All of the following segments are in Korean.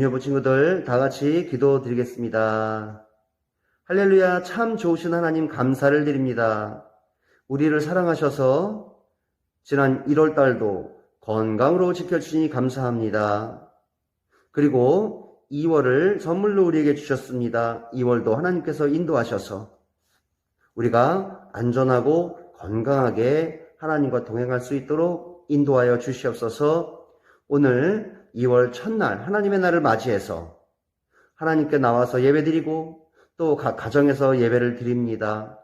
유년부 친구들 다 같이 기도 드리겠습니다. 할렐루야 참 좋으신 하나님 감사를 드립니다. 우리를 사랑하셔서 지난 1월 달도 건강으로 지켜주시니 감사합니다. 그리고 2월을 선물로 우리에게 주셨습니다. 2월도 하나님께서 인도하셔서 우리가 안전하고 건강하게 하나님과 동행할 수 있도록 인도하여 주시옵소서 오늘 2월 첫날 하나님의 날을 맞이해서 하나님께 나와서 예배드리고 또 각 가정에서 예배를 드립니다.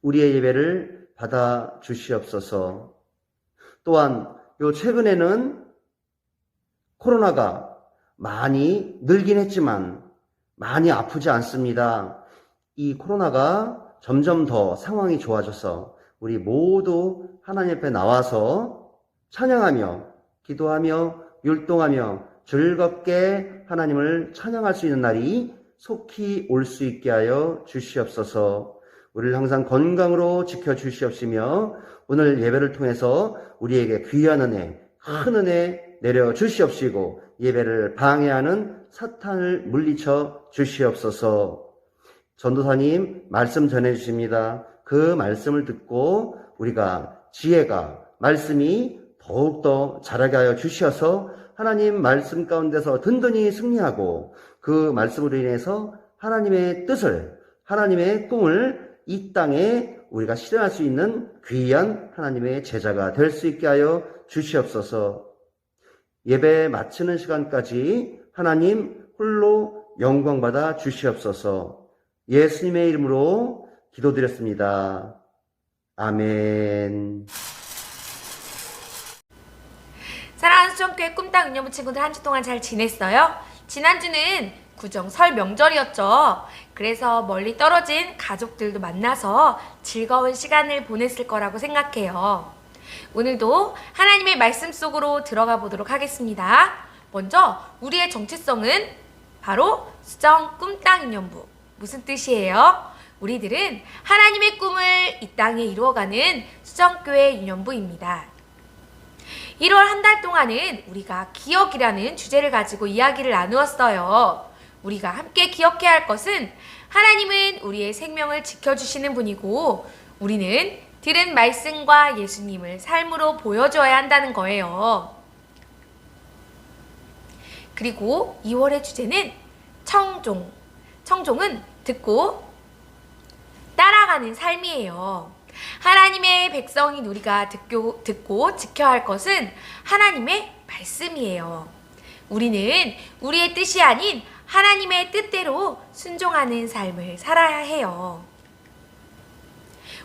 우리의 예배를 받아 주시옵소서. 또한 요 최근에는 코로나가 많이 늘긴 했지만 많이 아프지 않습니다. 이 코로나가 점점 더 상황이 좋아져서 우리 모두 하나님 앞에 나와서 찬양하며 기도하며 율동하며 즐겁게 하나님을 찬양할 수 있는 날이 속히 올 수 있게 하여 주시옵소서. 우리를 항상 건강으로 지켜 주시옵시며 오늘 예배를 통해서 우리에게 귀한 은혜, 큰 은혜 내려 주시옵시고 예배를 방해하는 사탄을 물리쳐 주시옵소서. 전도사님 말씀 전해 주십니다. 그 말씀을 듣고 우리가 지혜가 말씀이 더욱더 자라게 하여 주셔서 하나님 말씀 가운데서 든든히 승리하고 그 말씀으로 인해서 하나님의 뜻을 하나님의 꿈을 이 땅에 우리가 실현할 수 있는 귀한 하나님의 제자가 될 수 있게 하여 주시옵소서. 예배 마치는 시간까지 하나님 홀로 영광받아 주시옵소서. 예수님의 이름으로 기도드렸습니다. 아멘. 사랑하는 수정교회 꿈땅 은여부 친구들 한 주 동안 잘 지냈어요? 지난주는 구정 설 명절이었죠. 그래서 멀리 떨어진 가족들도 만나서 즐거운 시간을 보냈을 거라고 생각해요. 오늘도 하나님의 말씀 속으로 들어가 보도록 하겠습니다. 먼저 우리의 정체성은 바로 수정 꿈땅 인연부. 무슨 뜻이에요? 우리들은 하나님의 꿈을 이 땅에 이루어가는 수정교회 인연부입니다. 1월 한 달 동안은 우리가 기억이라는 주제를 가지고 이야기를 나누었어요. 우리가 함께 기억해야 할 것은 하나님은 우리의 생명을 지켜주시는 분이고 우리는 들은 말씀과 예수님을 삶으로 보여줘야 한다는 거예요. 그리고 2월의 주제는 청종. 청종은 듣고 따라가는 삶이에요. 하나님의 백성인 우리가 듣고, 듣고 지켜야 할 것은 하나님의 말씀이에요. 우리는 우리의 뜻이 아닌 하나님의 뜻대로 순종하는 삶을 살아야 해요.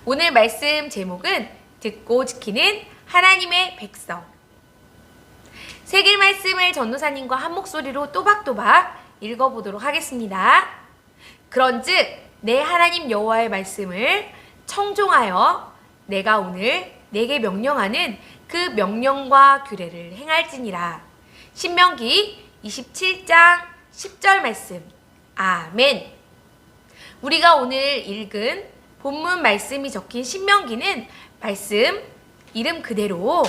오늘 말씀 제목은 듣고 지키는 하나님의 백성. 세길 말씀을 전도사님과 한 목소리로 또박또박 읽어보도록 하겠습니다. 그런즉 내 하나님 여호와의 말씀을 청종하여 내가 오늘 내게 명령하는 그 명령과 규례를 행할지니라. 신명기 27장 10절 말씀. 아멘. 우리가 오늘 읽은 본문 말씀이 적힌 신명기는 말씀 이름 그대로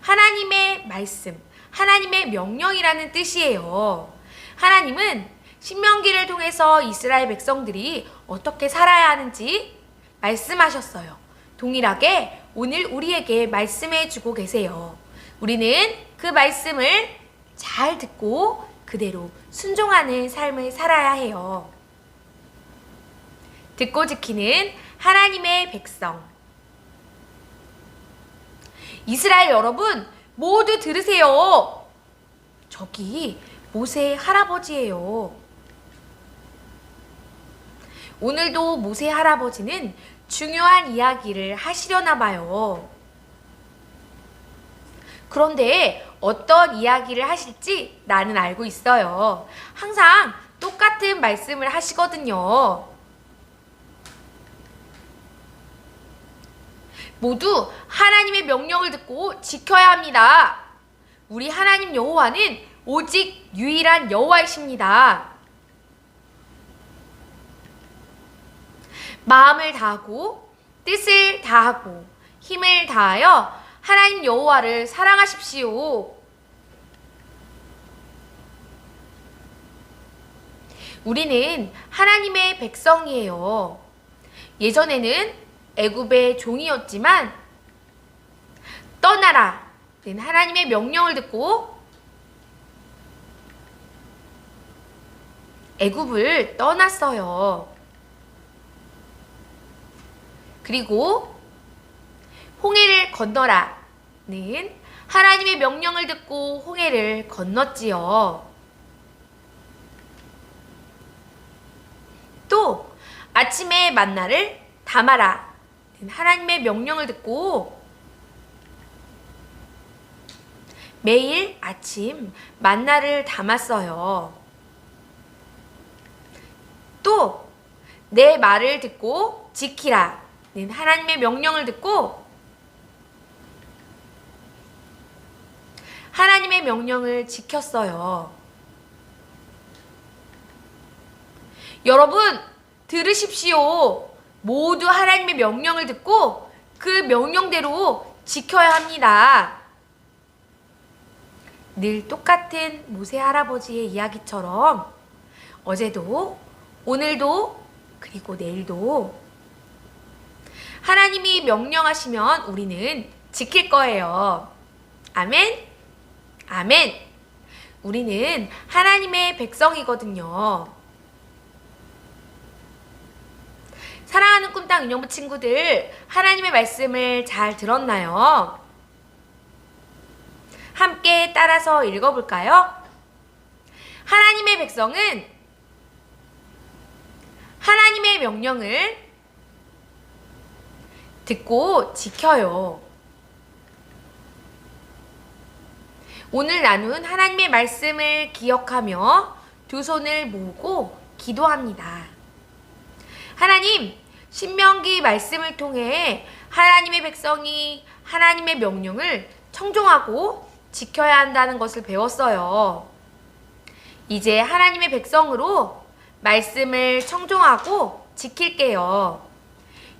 하나님의 말씀, 하나님의 명령이라는 뜻이에요. 하나님은 신명기를 통해서 이스라엘 백성들이 어떻게 살아야 하는지 말씀하셨어요. 동일하게 오늘 우리에게 말씀해 주고 계세요. 우리는 그 말씀을 잘 듣고 그대로 순종하는 삶을 살아야 해요. 듣고 지키는 하나님의 백성. 이스라엘 여러분, 모두 들으세요. 저기 모세의 할아버지예요. 오늘도 모세 할아버지는 중요한 이야기를 하시려나 봐요. 그런데 어떤 이야기를 하실지 나는 알고 있어요. 항상 똑같은 말씀을 하시거든요. 모두 하나님의 명령을 듣고 지켜야 합니다. 우리 하나님 여호와는 오직 유일한 여호와이십니다. 마음을 다하고 뜻을 다하고 힘을 다하여 하나님 여호와를 사랑하십시오. 우리는 하나님의 백성이에요. 예전에는 애굽의 종이었지만 떠나라는 하나님의 명령을 듣고 애굽을 떠났어요. 그리고 홍해를 건너라는 하나님의 명령을 듣고 홍해를 건넜지요. 또 아침에 만나를 담아라. 하나님의 명령을 듣고 매일 아침 만나를 담았어요. 또 내 말을 듣고 지키라. 는 하나님의 명령을 듣고 하나님의 명령을 지켰어요. 여러분, 들으십시오. 모두 하나님의 명령을 듣고 그 명령대로 지켜야 합니다. 늘 똑같은 모세 할아버지의 이야기처럼 어제도, 오늘도, 그리고 내일도 하나님이 명령하시면 우리는 지킬 거예요. 아멘? 아멘! 우리는 하나님의 백성이거든요. 사랑하는 꿈땅 인형부 친구들, 하나님의 말씀을 잘 들었나요? 함께 따라서 읽어볼까요? 하나님의 백성은 하나님의 명령을 듣고 지켜요. 오늘 나눈 하나님의 말씀을 기억하며 두 손을 모으고 기도합니다. 하나님, 신명기 말씀을 통해 하나님의 백성이 하나님의 명령을 청종하고 지켜야 한다는 것을 배웠어요. 이제 하나님의 백성으로 말씀을 청종하고 지킬게요.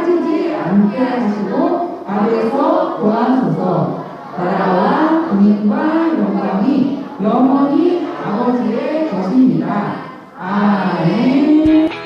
빠지지 않게 하시고 아래서 도와소서 나라와 군인과 영광이 영원히 아버지의 것입니다. 아멘